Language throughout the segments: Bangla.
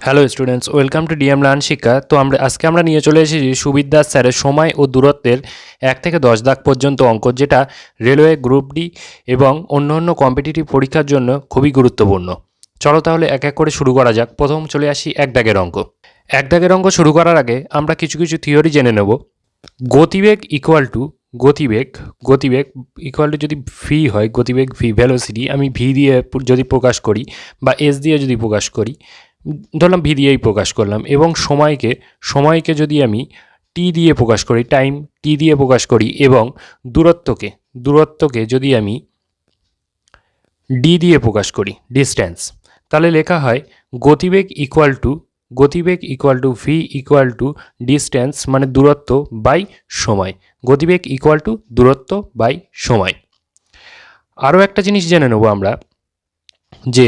Hello students welcome to DM learn শিক্ষা তো আমরা, আজকে আমরা নিয়ে চলে এসেছি সুবিদ্যাস স্যারের সময় ও দূরত্বের এক থেকে দশ দাগ পর্যন্ত অঙ্ক, যেটা রেলওয়ে গ্রুপ ডি এবং অন্য অন্য কম্পিটিটিভ পরীক্ষার জন্য খুবই গুরুত্বপূর্ণ। চলো তাহলে এক এক করে শুরু করা যাক। প্রথম চলে আসি এক দাগের অঙ্ক। এক দাগের অঙ্ক শুরু করার আগে আমরা কিছু কিছু থিওরি জেনে নেব। গতিবেগ ইকুয়াল টু গতিবেগ গতিবেগ ইকুয়াল টু যদি ভি হয়, গতিবেগ ভি ভ্যালোসিটি আমি ভি দিয়ে যদি প্রকাশ করি বা এস দিয়ে যদি প্রকাশ করি ধরলাম ভি দিয়েই প্রকাশ করলাম এবং সময়কে সময়কে যদি আমি টি দিয়ে প্রকাশ করি টাইম টি দিয়ে প্রকাশ করি এবং দূরত্বকে দূরত্বকে যদি আমি ডি দিয়ে প্রকাশ করি ডিস্ট্যান্স তাহলে লেখা হয় গতিবেগ ইকুয়াল টু গতিবেগ equal to V equal to distance মানে দূরত্ব বাই সময়, গতিবেগ ইকুয়াল টু দূরত্ব বাই সময়। আরও একটা জিনিস জেনে নেব আমরা যে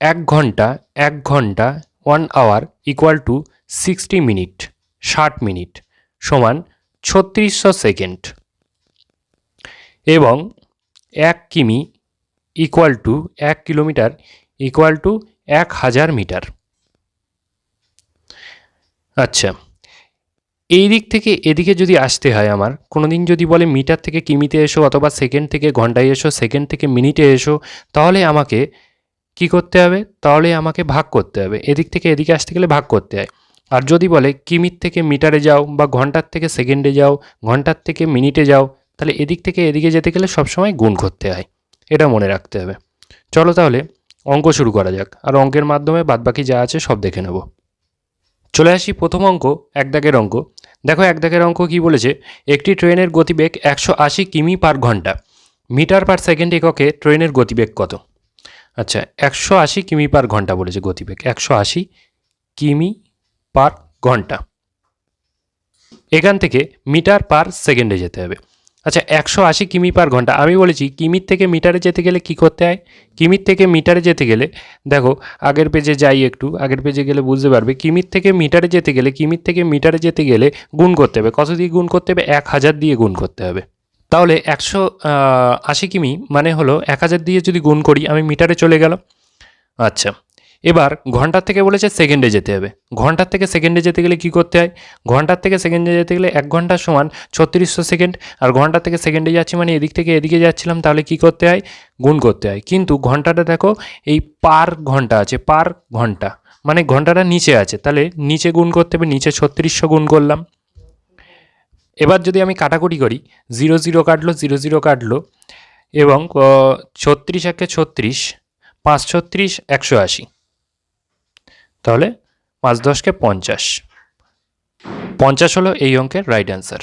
এক ঘণ্টা এক ঘণ্টা one hour equal to sixty minute ষাট মিনিট সমান ছত্রিশশো সেকেন্ড এবং এক কিমি ইকুয়াল টু এক কিলোমিটার ইকুয়াল টু এক হাজার মিটার। আচ্ছা এই দিক থেকে এদিকে যদি আসতে হয় আমার কোনো দিন যদি বলে মিটার থেকে কিমিতে এসো অথবা সেকেন্ড থেকে ঘন্টায় এসো সেকেন্ড থেকে মিনিটে এসো, তাহলে আমাকে কি করতে হবে? তাহলে আমাকে ভাগ করতে হবে। এদিক থেকে এদিকে আসতে গেলে ভাগ করতে হয়। আর যদি বলে কিমির থেকে মিটারে যাও বা ঘণ্টার থেকে সেকেন্ডে যাও, ঘণ্টার থেকে মিনিটে যাও, তাহলে এদিক থেকে এদিকে যেতে গেলে সবসময় গুণ করতে হয়। এটা মনে রাখতে হবে। চলো তাহলে অঙ্ক শুরু করা যাক। আর অঙ্কের মাধ্যমে বাদবাকি যা আছে সব দেখে নেব। চলে আসি প্রথম অঙ্ক এক দাগের অঙ্ক। দেখো এক দাগের অঙ্ক কি বলেছে? একটি ট্রেনের গতিবেগ একশো আশি কিমি পার ঘণ্টা। মিটার পার সেকেন্ড এককে ট্রেনের গতিবেগ কত? আচ্ছা একশো আশি কিমি পার ঘণ্টা বলেছে গতিবেগ। একশো আশি কিমি পার ঘণ্টা। এখান থেকে মিটার পার সেকেন্ডে যেতে হবে। আচ্ছা একশো আশি কিমি পার ঘণ্টা। আমি বলেছি, কিমির থেকে মিটারে যেতে গেলে কি করতে হয়? কিমির থেকে মিটারে যেতে গেলে, দেখো, আগের পেজে যাই একটু, আগের পেজে গেলে বুঝতে পারবে, কিমির থেকে মিটারে যেতে গেলে, কিমির থেকে মিটারে যেতে গেলে গুণ করতে হবে। কত দিয়ে গুণ করতে হবে? এক হাজার দিয়ে গুণ করতে হবে। তাহলে একশো আশি কিমি মানে হলো এক হাজার দিয়ে যদি গুণ করি, আমি মিটারে চলে গেলাম। আচ্ছা এবার ঘণ্টার থেকে বলেছে সেকেন্ডে যেতে হবে। ঘণ্টার থেকে সেকেন্ডে যেতে গেলে কি করতে হয়? ঘণ্টার থেকে সেকেন্ডে যেতে গেলে এক ঘণ্টার সমান ছত্রিশশো সেকেন্ড, আর ঘণ্টার থেকে সেকেন্ডে যাচ্ছি মানে এদিক থেকে এদিকে যাচ্ছিলাম, তাহলে কি করতে হয়? গুণ করতে হয়। কিন্তু ঘন্টাটা দেখো, এই পার ঘণ্টা আছে, পার ঘণ্টা মানে ঘন্টাটা নিচে আছে। তাহলে নিচে গুণ করতে হবে, নিচে ছত্রিশশো গুণ করলাম। এবার যদি আমি কাটাকুটি করি, জিরো জিরো কাটলো, জিরো জিরো কাটলো এবং ছত্রিশ একে ছত্রিশ, পাঁচ ছত্রিশ, একশো আশি। তাহলে পাঁচ দশকে পঞ্চাশ। পঞ্চাশ হলো এই অঙ্কের রাইট অ্যান্সার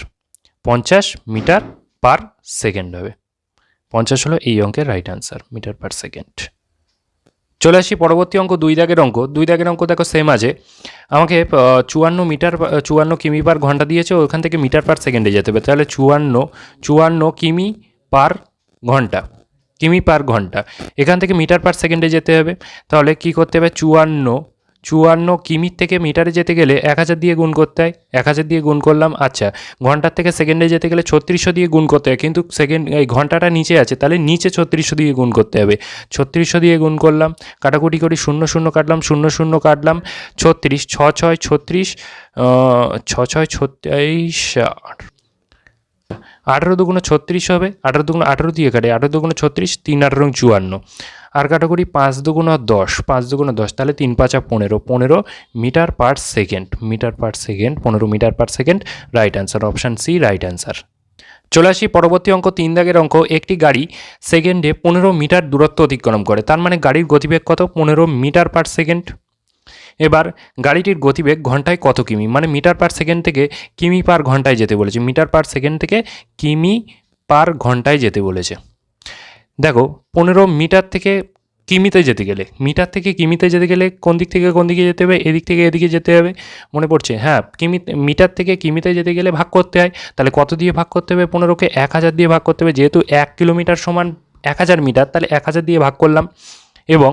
পঞ্চাশ মিটার পার সেকেন্ড হবে। পঞ্চাশ হলো এই অঙ্কের right answer metre per second. চলে আসি পরবর্তী অঙ্ক, দুই দাগের অঙ্ক। দুই দাগের অঙ্ক দেখো সেম আছে। আমাকে চুয়ান্ন মিটার চুয়ান্ন কিমি পার ঘণ্টা দিয়েছে, ওখান থেকে মিটার পার সেকেন্ডে যেতে হবে। তাহলে চুয়ান্ন চুয়ান্ন কিমি পার ঘণ্টা, কিমি পার ঘণ্টা। এখান থেকে মিটার পার সেকেন্ডে যেতে হবে। তাহলে কি করতে হবে? চুয়ান্ন চুয়ান্ন কিমির থেকে মিটারে যেতে গেলে এক হাজার দিয়ে গুণ করতে হয়। এক হাজার দিয়ে গুণ করলাম আচ্ছা। ঘণ্টার থেকে সেকেন্ডে যেতে গেলে ছত্রিশশো দিয়ে গুণ করতে হয়। কিন্তু সেকেন্ড, এই ঘন্টাটা নিচে আছে, তাহলে নিচে ছত্রিশশো দিয়ে গুণ করতে হবে। ছত্রিশশো দিয়ে গুণ করলাম, কাটাকুটি করি শূন্য শূন্য কাটলাম, শূন্য শূন্য কাটলাম, ছত্রিশ, ছ ছয় ছত্রিশ ছ ছয় ছত্রিশ আঠারো দুগুণ ছত্রিশ হবে, আঠারো দুগুণ আঠারো দিয়ে কাটে, আঠারো দুগুণ ছত্রিশ, তিন আঠারো চুয়ান্ন। আর কাটাকুটি পাঁচ দুগুণ দশ, পাঁচ দুগুণ দশ, তাহলে তিন পাঁচা পনেরো পনেরো metre per second metre per second পনেরো metre per second right answer option C right answer চলে আসি পরবর্তী অঙ্ক, তিন দাগের অঙ্ক, একটি গাড়ি সেকেন্ডে পনেরো মিটার দূরত্ব অতিক্রম করে, তার মানে গাড়ির গতিবেগ কত? পনেরো মিটার পার সেকেন্ড এবার গাড়িটির গতিবেগ ঘন্টায় কত কিমি? মানে মিটার পার সেকেন্ড থেকে কিমি পার ঘন্টায় যেতে বলেছে, মিটার পার সেকেন্ড থেকে কিমি পার ঘন্টায় যেতে বলেছে। দেখো, পনেরো মিটার থেকে কিমিতে যেতে গেলে, মিটার থেকে কিমিতে যেতে গেলে কোন দিক থেকে কোন দিকে যেতে হবে, এদিক থেকে এদিকে যেতে হবে, মনে পড়ছে? হ্যাঁ কিমি, মিটার থেকে কিমিতে যেতে গেলে ভাগ করতে হয়, তাহলে কত দিয়ে ভাগ করতে হবে? পনেরোকে এক হাজার দিয়ে ভাগ করতে হবে, যেহেতু এক কিলোমিটার সমান এক হাজার মিটার, তাহলে এক হাজার দিয়ে ভাগ করলাম। এবং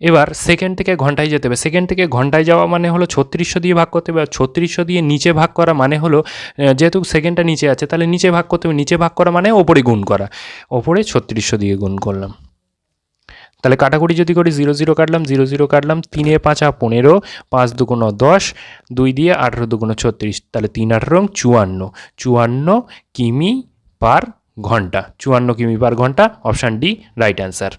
এবার সেকেন্ড থেকে ঘন্টায় যেতে হবে। সেকেন্ড থেকে ঘন্টায় যাওয়া মানে হলো ছত্রিশশো দিয়ে ভাগ করতে হবে আর ছত্রিশশো দিয়ে নিচে ভাগ করা মানে হলো যেহেতু সেকেন্ডটা নিচে আছে, তাহলে নিচে ভাগ করতে হবে। নিচে ভাগ করা মানে ওপরে গুণ করা। ওপরে ছত্রিশশো দিয়ে গুণ করলাম। তাহলে কাটাকুটি যদি করি, জিরো জিরো কাটলাম, জিরো জিরো কাটলাম, তিনে পাঁচা পনেরো, পাঁচ দুগুণ দশ, দুই দিয়ে আঠেরো দুগুণ ছত্রিশ। তাহলে তিন আঠেরো চুয়ান্ন। চুয়ান্ন কিমি পার ঘণ্টা। চুয়ান্ন কিমি পার ঘণ্টা অপশান ডি রাইট অ্যান্সার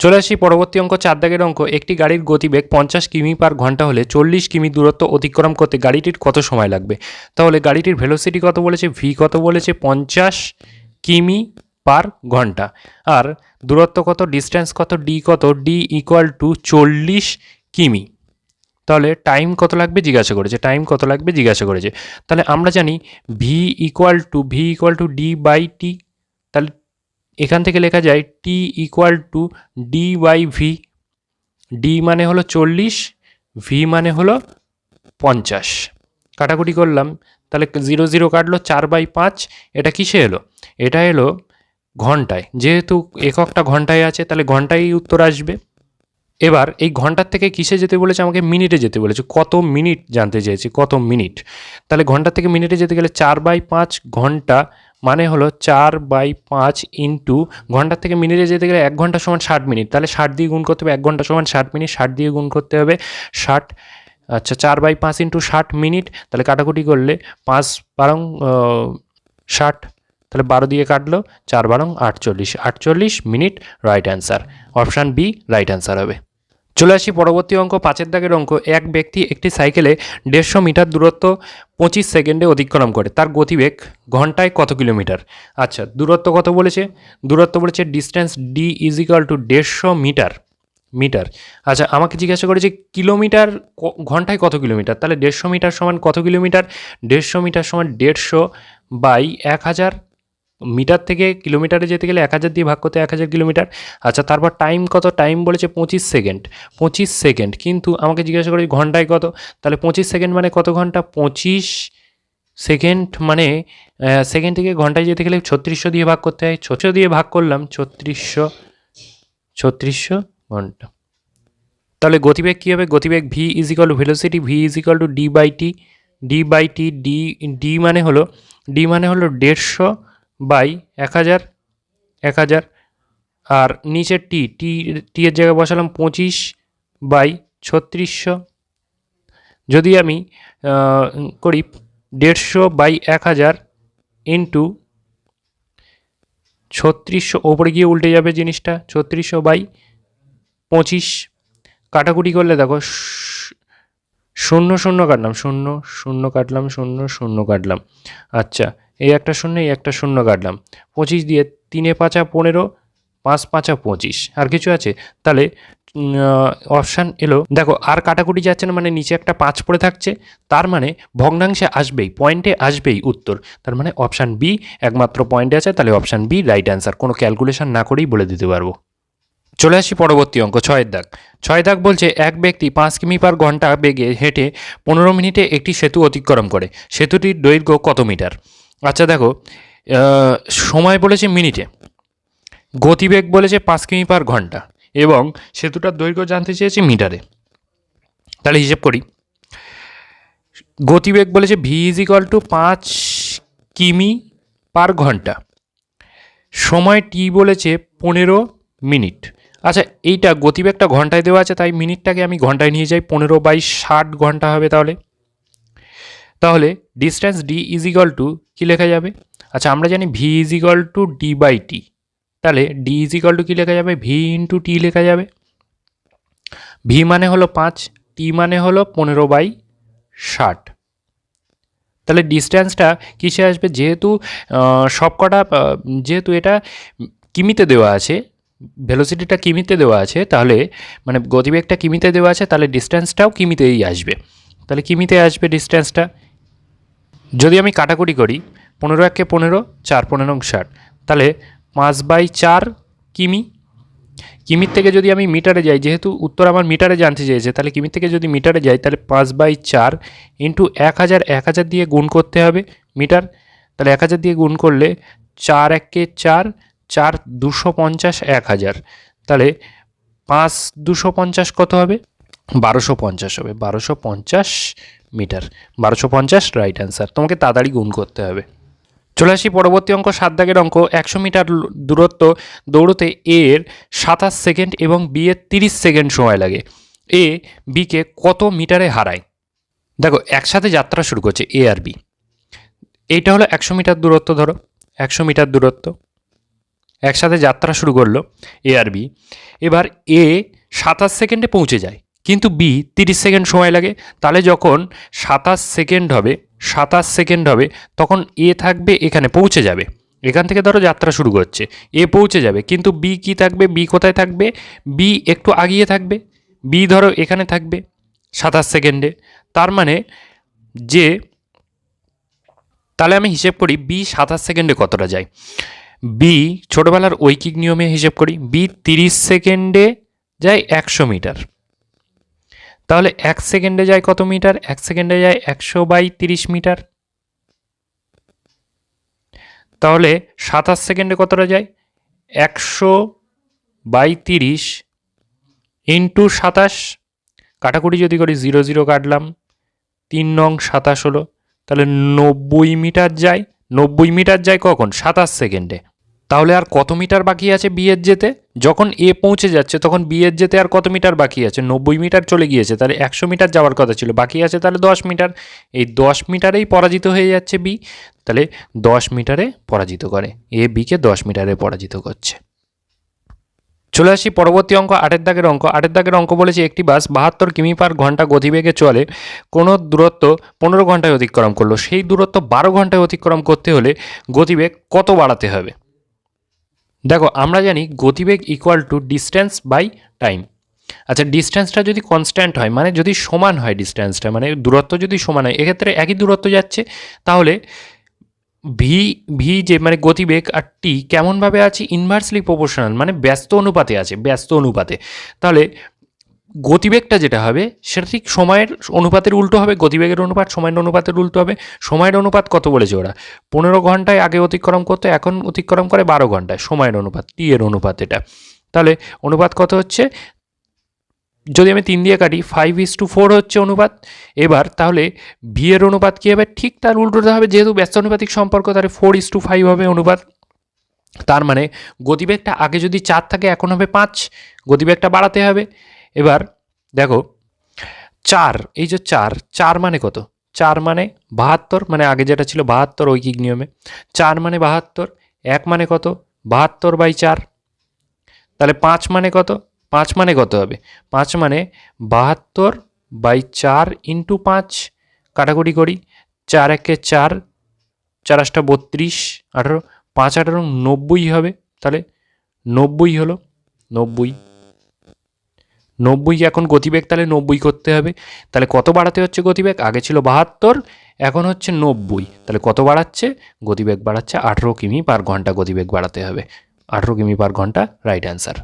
চলে আসি পরবর্তী অঙ্ক, চার দাগের অঙ্ক। একটি গাড়ির গতিবেগ পঞ্চাশ কিমি পার ঘণ্টা হলে চল্লিশ কিমি দূরত্ব অতিক্রম করতে গাড়িটির কত সময় লাগবে? তাহলে গাড়িটির ভেলোসিটি কত বলেছে? ভি কত বলেছে? পঞ্চাশ কিমি পার ঘণ্টা। আর দূরত্ব কত? ডিস্টেন্স কত? ডি কত? ডি ইকুয়াল টু চল্লিশ কিমি। তাহলে টাইম কত লাগবে? জিজ্ঞাসা করেছে। টাইম কত লাগবে? জিজ্ঞাসা করেছে। তাহলে আমরা জানি V equal to V equal to D by T এখান থেকে লেখা যায় T equal to D by V D মানে হলো চল্লিশ ভি মানে হলো পঞ্চাশ। কাটাকুটি করলাম, তাহলে জিরো জিরো কাটলো চার বাই পাঁচ, এটা কিসে এলো? এটা এলো ঘন্টায়। যেহেতু এককটা ঘন্টায় আছে, তাহলে ঘন্টায় উত্তর আসবে। এবার এই ঘণ্টার থেকে কিসে যেতে বলেছে? আমাকে মিনিটে যেতে বলেছে। কত মিনিট জানতে চেয়েছি, কত মিনিট? তাহলে ঘণ্টা থেকে মিনিটে যেতে গেলে চার বাই পাঁচ ঘণ্টা মানে হলো চার বাই পাঁচ ইন্টু ঘণ্টার থেকে মিনিটে যেতে গেলে এক ঘণ্টা সমান ষাট মিনিট। তাহলে ষাট দিয়ে গুণ করতে হবে, এক ঘণ্টা সমান ষাট মিনিট, ষাট দিয়ে গুণ করতে হবে ষাট। আচ্ছা চার বাই পাঁচ ইন্টু ষাট মিনিট, তাহলে কাটাকুটি করলে পাঁচ বারং ষাট, তাহলে বারো দিয়ে কাটলো, চার বারং আটচল্লিশ আটচল্লিশ minute right answer option B right answer হবে। চলে আসি পরবর্তী অঙ্ক, পাঁচের দাগের অঙ্ক। এক ব্যক্তি একটি সাইকেলে দেড়শো মিটার দূরত্ব পঁচিশ সেকেন্ডে অতিক্রম করে। তার গতিবেগ ঘন্টায় কত কিলোমিটার? আচ্ছা দূরত্ব কত বলেছে? দূরত্ব বলেছে distance D is equal to দেড়শো মিটার মিটার। আচ্ছা আমাকে জিজ্ঞাসা করেছে কিলোমিটার ঘন্টায় কত কিলোমিটার? তাহলে দেড়শো মিটার সমান কত কিলোমিটার? দেড়শো মিটার সমান দেড়শো বাই এক হাজার। মিটার থেকে কিলোমিটারে যেতে গেলে এক হাজার দিয়ে ভাগ করতে এক হাজার কিলোমিটার। আচ্ছা তারপর টাইম কত? টাইম বলেছে পঁচিশ সেকেন্ড পঁচিশ সেকেন্ড কিন্তু আমাকে জিজ্ঞাসা করেছে ঘন্টায় কত? তাহলে পঁচিশ সেকেন্ড মানে কত ঘণ্টা? পঁচিশ সেকেন্ড মানে সেকেন্ড থেকে ঘন্টায় যেতে গেলে ছত্রিশশো দিয়ে ভাগ করতে হয়। ছশো দিয়ে ভাগ করলাম, ছত্রিশশো ছত্রিশশো ঘণ্টা। তাহলে গতিবেগ কী হবে? গতিবেগ V is equal to velocity V is equal to D by T D by T D D মানে হলো ডি মানে হলো দেড়শো বাই এক হাজার এক হাজার, আর নিচের টি টি টি এর জায়গায় বসালাম পঁচিশ বাই ছত্রিশশো। যদি আমি করি দেড়শো বাই এক হাজার ইন্টু ছত্রিশশো, ওপরে গিয়ে উল্টে যাবে জিনিসটা, ছত্রিশশো বাই পঁচিশ। কাটাকুটি করলে দেখো শূন্য শূন্য কাটলাম, শূন্য শূন্য কাটলাম, শূন্য শূন্য কাটলাম। আচ্ছা এই একটা শূন্য, এই একটা শূন্য কাটলাম। পঁচিশ দিয়ে তিনে পাঁচা পনেরো, পাঁচ পাঁচা পঁচিশ। আর কিছু আছে? তাহলে অপশান এলো। দেখো, আর কাটাকুটি যাচ্ছে না মানে নিচে একটা পাঁচ পড়ে থাকছে। তার মানে ভগ্নাংশে আসবেই, পয়েন্টে আসবেই উত্তর। তার মানে অপশান বি একমাত্র পয়েন্টে আছে, তাহলে অপশান বি রাইট অ্যান্সার কোনো ক্যালকুলেশন না করেই বলে দিতে পারব। চলে আসি পরবর্তী অঙ্ক ছয়ের দাগ। ছয় দাগ বলছে, এক ব্যক্তি পাঁচ কিমি পার ঘণ্টা বেগে হেঁটে পনেরো মিনিটে একটি সেতু অতিক্রম করে। সেতুটির দৈর্ঘ্য কত মিটার? আচ্ছা দেখো সময় বলেছে মিনিটে, গতিবেগ বলেছে পাঁচ কিমি পার ঘণ্টা, এবং সেতুটার দৈর্ঘ্য জানতে চেয়েছে মিটারে। তাহলে হিসেব করি। গতিবেগ বলেছে ভি ইজ ইকাল টু পাঁচ কিমি পার ঘণ্টা, সময় টি বলেছে পনেরো মিনিট। আচ্ছা এইটা গতিবেগটা ঘন্টায় দেওয়া আছে, তাই মিনিটটাকে আমি ঘন্টায় নিয়ে যাই, পনেরো বাই ষাট ঘণ্টা হবে তাহলে। তাহলে distance D is equal to কী লেখা যাবে? আচ্ছা আমরা জানি V is equal to D by T তাহলে ডি ইজ ইকাল টু কী লেখা যাবে? ভি ইন্টু টি লেখা যাবে। ভি মানে হলো পাঁচ টি মানে হলো পনেরো বাই ষাট। তাহলে ডিস্ট্যান্সটা কিসে আসবে? যেহেতু সবকটা যেহেতু এটা কিমিতে দেওয়া আছে ভেলোসিটিটা কিমিতে দেওয়া আছে, তাহলে মানে গতিবেগটা কিমিতে দেওয়া আছে, তাহলে ডিস্ট্যান্সটাও কিমিতেই আসবে। তাহলে কিমিতে আসবে ডিস্ট্যান্সটা যদি আমি কাটাকুটি করি, পনেরো একে পনেরো, চার পনেরো ষাট, তাহলে পাঁচ বাই চার কিমি? কিমির থেকে যদি আমি মিটারে যাই, যেহেতু উত্তর আমার মিটারে জানতে চেয়েছে, তাহলে কিমির থেকে যদি মিটারে যাই, তাহলে পাঁচ বাই চার ইন্টু এক হাজার এক হাজার দিয়ে গুণ করতে হবে মিটার। তাহলে এক হাজার দিয়ে গুণ করলে চার একে চার চার দুশো পঞ্চাশ, এক হাজার। তাহলে পাঁচ দুশো পঞ্চাশ কত হবে? বারোশো পঞ্চাশ হবে, বারোশো পঞ্চাশ মিটার, বারোশো পঞ্চাশ রাইট অ্যান্সার তোমাকে তাড়াতাড়ি গুণ করতে হবে। চলে আসি পরবর্তী অঙ্ক, সাত দাগের অঙ্ক, একশো মিটার দূরত্ব দৌড়তে এর সাতাশ সেকেন্ড এবং বি এর তিরিশ সেকেন্ড সময় লাগে। এ বিকে কত মিটারে হারায়? দেখো, একসাথে যাত্রা শুরু করছে এ আর বি এইটা হলো একশো মিটার দূরত্ব, ধরো। একশো মিটার দূরত্ব। একসাথে যাত্রা শুরু করল এ আর বি এবার এ সাতাশ সেকেন্ডে পৌঁছে যায়। কিন্তু বি তিরিশ সেকেন্ড সময় লাগে। তাহলে যখন সাতাশ সেকেন্ড হবে, সাতাশ সেকেন্ড হবে, তখন এ থাকবে এখানে, পৌঁছে যাবে। এখান থেকে ধরো যাত্রা শুরু করছে। এ পৌঁছে যাবে, কিন্তু বি কি থাকবে? বি কোথায় থাকবে? বি একটু আগিয়ে থাকবে। বি ধরো এখানে থাকবে, সাতাশ সেকেন্ডে। তার মানে যে, তাহলে আমি হিসেব করি বি সাতাশ সেকেন্ডে কতটা যায়। বি ছোটোবেলার ঐকিক নিয়মে হিসেব করি। বি তিরিশ সেকেন্ডে যায় একশো মিটার। তাহলে এক সেকেন্ডে যায় কত মিটার? এক সেকেন্ডে যায় একশো বাই তিরিশ মিটার। তাহলে সাতাশ সেকেন্ডে কতটা যায়? একশো বাই তিরিশ ইন্টু সাতাশ। কাটাকুটি যদি করি, জিরো জিরো কাটলাম। তিন নং সাতাশ হলো। তাহলে নব্বই মিটার যায়। নব্বই মিটার যায় কখন? সাতাশ সেকেন্ডে। তাহলে আর কত মিটার বাকি আছে বিয়ের যেতে যখন এ পৌঁছে যাচ্ছে, তখন বিয়ের যেতে আর কত মিটার বাকি আছে? নব্বই মিটার চলে গিয়েছে, তাহলে একশো মিটার যাওয়ার কথা ছিল। বাকি আছে তাহলে দশ মিটার। এই দশ মিটারেই পরাজিত হয়ে যাচ্ছে বি তাহলে দশ মিটারে পরাজিত করে। এ বিকে দশ মিটারে পরাজিত করছে। চলে আসি পরবর্তী অঙ্ক, আটের দাগের অঙ্ক। আটের দাগের অঙ্ক বলেছে, একটি বাস বাহাত্তর কিমি পার ঘণ্টা গতিবেগে চলে, কোনো দূরত্ব পনেরো ঘন্টায় অতিক্রম করল। সেই দূরত্ব বারো ঘন্টায় অতিক্রম করতে হলে গতিবেগ কত বাড়াতে হবে? দেখো, আমরা জানি গতিবেগ equal to distance by time আচ্ছা ডিস্টেন্সটা যদি কনস্ট্যান্ট হয় মানে যদি সমান হয় ডিস্ট্যান্সটা মানে দূরত্ব যদি সমান হয়, এক্ষেত্রে একই দূরত্ব যাচ্ছে, তাহলে ভি ভি যে মানে গতিবেগ আর টি কেমনভাবে আছে? ইনভার্সলি প্রপোর্শনাল মানে ব্যস্ত অনুপাতে আছে, ব্যস্ত অনুপাতে। তাহলে গতিবেগটা যেটা হবে, সেটা ঠিক সময়ের অনুপাতের উল্টো হবে, গতিবেগের অনুপাত, সময়ের অনুপাতের উল্টো হবে। সময়ের অনুপাত কত বলেছে ওরা? পনেরো ঘন্টায় আগে অতিক্রম করতে, এখন অতিক্রম করে বারো ঘন্টায়, সময়ের অনুপাত, টি এর অনুপাত এটা। তাহলে অনুপাত কত হচ্ছে? যদি আমি তিন দিয়ে কাটি ফাইভ ইস টু ফোর হচ্ছে অনুপাত। এবার তাহলে ভি এর অনুপাত কী হবে? ঠিক তার উল্টোটা হবে, যেহেতু ব্যস্ত অনুপাতিক সম্পর্ক, তাহলে ফোর ইস টু ফাইভ হবে অনুপাত। তার মানে গতিবেগটা আগে যদি চার থাকে, এখন হবে পাঁচ। গতিবেগটা বাড়াতে হবে। এবার দেখো, চার, এই যে চার চার মানে কত? চার মানে বাহাত্তর মানে আগে যেটা ছিল বাহাত্তর ঐকিক নিয়মে। চার মানে বাহাত্তর, এক মানে কত? বাহাত্তর বাই চার। তাহলে পাঁচ মানে কত? পাঁচ মানে কত হবে? পাঁচ মানে বাহাত্তর বাই চার ইন্টু পাঁচ, কাটাকুটি করি। চার একে চার চার আটটা বত্রিশ, আঠারো, পাঁচ আঠারো নব্বই হবে। তাহলে নব্বই হলো, নব্বই। নব্বই এখন গতিবেগ, তাহলে নব্বই করতে হবে। তাহলে কত বাড়াতে হচ্ছে গতিবেগ? আগে ছিল বাহাত্তর, এখন হচ্ছে নব্বই। তাহলে কত বাড়াচ্ছে? গতিবেগ বাড়াচ্ছে আঠেরো কিমি পার ঘণ্টা গতিবেগ বাড়াতে হবে। আঠেরো কিমি পার ঘণ্টা রাইট অ্যান্সার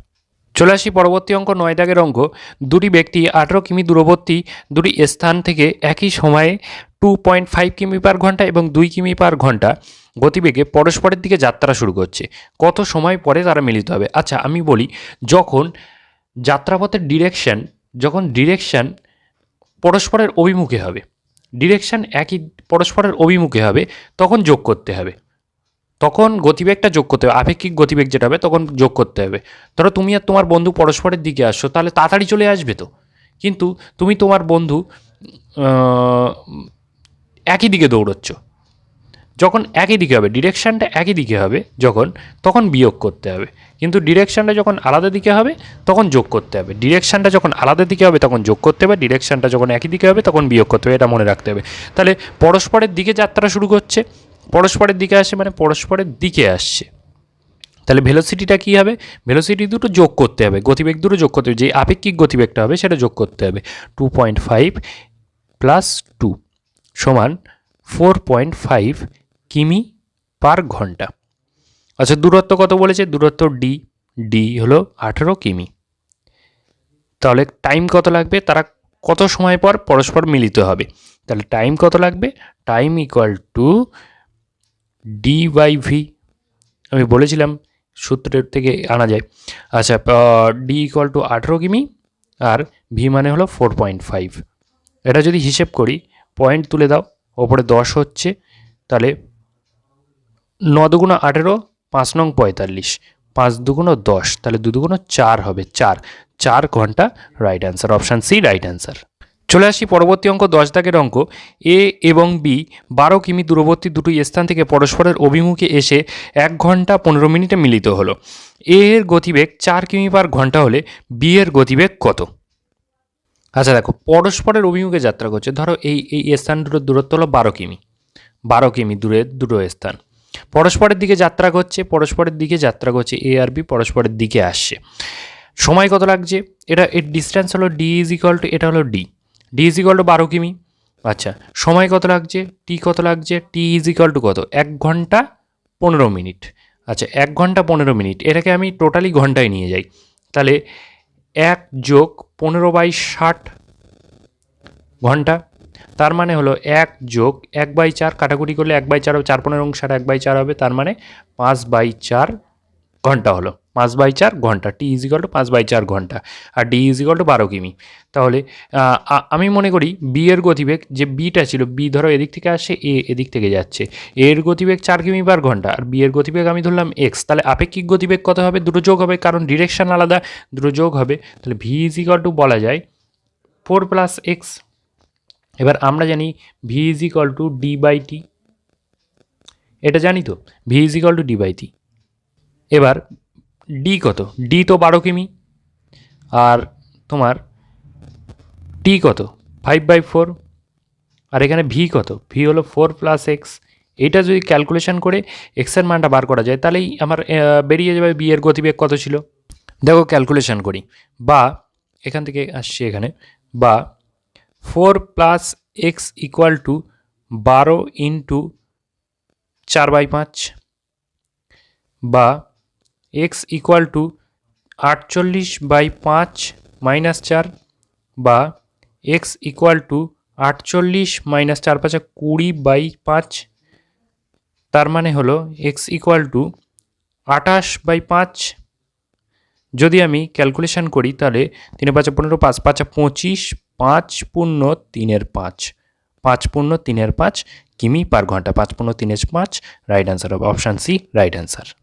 চলে আসি পরবর্তী অঙ্ক, নয় দাগের অঙ্ক। দুটি ব্যক্তি আঠেরো কিমি দূরবর্তী দুটি স্থান থেকে একই সময়ে টু পয়েন্ট ফাইভ কিমি পার ঘণ্টা এবং দুই কিমি পার ঘণ্টা গতিবেগে পরস্পরের দিকে যাত্রা শুরু করছে। কত সময় পরে তারা মিলিত হবে? আচ্ছা আমি বলি, যখন যাত্রাপথের ডিরেকশন যখন ডিরেকশন পরস্পরের অভিমুখে হবে ডিরেকশন একই পরস্পরের অভিমুখে হবে, তখন যোগ করতে হবে। তখন গতিবেগটা যোগ করতে হবে, আপেক্ষিক গতিবেগ যেটা হবে তখন যোগ করতে হবে। ধরো তুমি আর তোমার বন্ধু পরস্পরের দিকে আসছো, তাহলে তাড়াতাড়ি চলে আসবে তো। কিন্তু তুমি তোমার বন্ধু একই দিকে দৌড়চ্ছ। যখন একই দিকে হবে ডিরেকশানটা একই দিকে হবে যখন, তখন বিয়োগ করতে হবে। কিন্তু ডিরেকশানটা যখন আলাদা দিকে হবে, তখন যোগ করতে হবে। ডিরেকশানটা যখন আলাদা দিকে হবে, তখন যোগ করতে হবে। ডিরেকশানটা যখন একই দিকে হবে, তখন বিয়োগ করতে হবে। এটা মনে রাখতে হবে। তাহলে পরস্পরের দিকে যাত্রা শুরু করছে। পরস্পরের দিকে আসে মানে পরস্পরের দিকে আসছে। তাহলে ভেলোসিটিটা কী হবে? ভেলোসিটি দুটো যোগ করতে হবে। গতিবেগ দুটো যোগ করতে হবে। যে আপেক্ষিক গতিবেগটা হবে, সেটা যোগ করতে হবে। Two point five plus two সমান ফোর পয়েন্ট ফাইভ কিমি পার ঘণ্টা। আচ্ছা দূরত্ব কত বলেছে? দূরত্ব ডি ডি হলো আঠেরো কিমি। তাহলে টাইম কত লাগবে? তারা কত সময় পর পরস্পর মিলিত হবে? তাহলে টাইম কত লাগবে? Time equal to D by V. আমি বলেছিলাম, সূত্রের থেকে আনা যায়। আচ্ছা ডি ইকুয়াল টু আঠেরো কিমি, আর ভি মানে হলো ফোর পয়েন্ট ফাইভ। এটা যদি হিসেব করি, পয়েন্ট তুলে দাও, ওপরে দশ হচ্ছে, তাহলে ন দুগুণ আঠেরো, পাঁচ নং পঁয়তাল্লিশ। পাঁচ দুগুণ দশ, তাহলে দু দুগুণ চার হবে, চার। চার ঘণ্টা right answer option C right answer চলে আসি পরবর্তী অঙ্ক, দশ দাগের অঙ্ক। এ এবং বি বারো কিমি দূরবর্তী দুটো স্থান থেকে পরস্পরের অভিমুখে এসে এক ঘণ্টা পনেরো মিনিটে মিলিত হলো। এ এর গতিবেগ চার কিমি পার ঘণ্টা হলে বি এর গতিবেগ কত? আচ্ছা দেখো, পরস্পরের অভিমুখে যাত্রা করছে। ধরো এই এই স্থান দুটোর দূরত্ব হলো বারো কিমি। বারো কিমি দূরের দুটো স্থান। পরস্পরের দিকে যাত্রা করছে, পরস্পরের দিকে যাত্রা করছে এ আর বি পরস্পরের দিকে আসছে। সময় কত লাগছে? এটা, এর ডিস্ট্যান্স হলো ডি ইজ ইকাল টু এটা হলো D D is equal to বারো কিমি। আচ্ছা সময় কত লাগছে? টি কত লাগছে? টি ইজ ইকাল টু কত? এক ঘণ্টা পনেরো মিনিট। আচ্ছা এক ঘণ্টা পনেরো মিনিট। এটাকে আমি টোটালি ঘন্টায় নিয়ে যাই। তাহলে এক যোগ পনেরো বাই ষাট ঘণ্টা তার মানে হলো এক যোগ এক বাই চার, কাটাকুটি করলে এক বাই চার হবে, চার পনেরো ষাট এক বাই চার হবে, তার মানে পাঁচ বাই চার ঘণ্টা হলো। পাঁচ বাই চার ঘণ্টা, টি ইজিকাল টু পাঁচ বাই চার ঘণ্টা, আর ডি ইজিকাল টু বারো কিমি। তাহলে আমি মনে করি বি এর গতিবেগ যে বিটা ছিল, বি ধরো এদিক থেকে আসছে, এ এদিক থেকে যাচ্ছে। এর গতিবেগ চার কিমি পার ঘণ্টা, আর বি এর গতিবেগ আমি ধরলাম এক্স, তাহলে আপেক্ষিক গতিবেগ কত হবে? দুটো যোগ হবে, কারণ ডিরেকশন আলাদা, দুটো যোগ হবে। তাহলে ভি ইজিকাল টু বলা যায় ফোর প্লাস এক্স এবার আমরা জানি V is equal to D by T এটা জানি তো? V is equal to D by T এবার ডি কত? ডি তো বারো কিমি। আর তোমার টি কত? ফাইভ বাই ফোর আর এখানে ভি কত? ভি হলো ফোর প্লাস এক্স এটা যদি ক্যালকুলেশন করে এক্সের মানটা বার করা যায়, তাহলেই আমার বেরিয়ে যাবে বি এর গতিবেগ কত ছিল? দেখো ক্যালকুলেশন করি। বা, এখান থেকে আসছি এখানে। বা four plus X equal to বারো ইন্টু চার বাই পাঁচ বা এক্স ইকুয়াল টু আটচল্লিশ বাই পাঁচ মাইনাস চার বা এক্স ইকুয়াল টু আটচল্লিশ মাইনাস চার পাঁচা কুড়ি বাই পাঁচ, তার মানে হলো এক্স ইকুয়াল টু আটাশ বাই পাঁচ যদি আমি ক্যালকুলেশন করি, তাহলে তিনে পাঁচে পনেরো, পাঁচ, পাঁচা পঁচিশ, পাঁচ পূর্ণ তিনের পাঁচ। পাঁচ পূর্ণ তিনের পাঁচ, কিমি পার ঘণ্টা? পাঁচ পূর্ণ তিনের পাঁচ রাইট অ্যান্সার হবে অপশান সি রাইট অ্যান্সার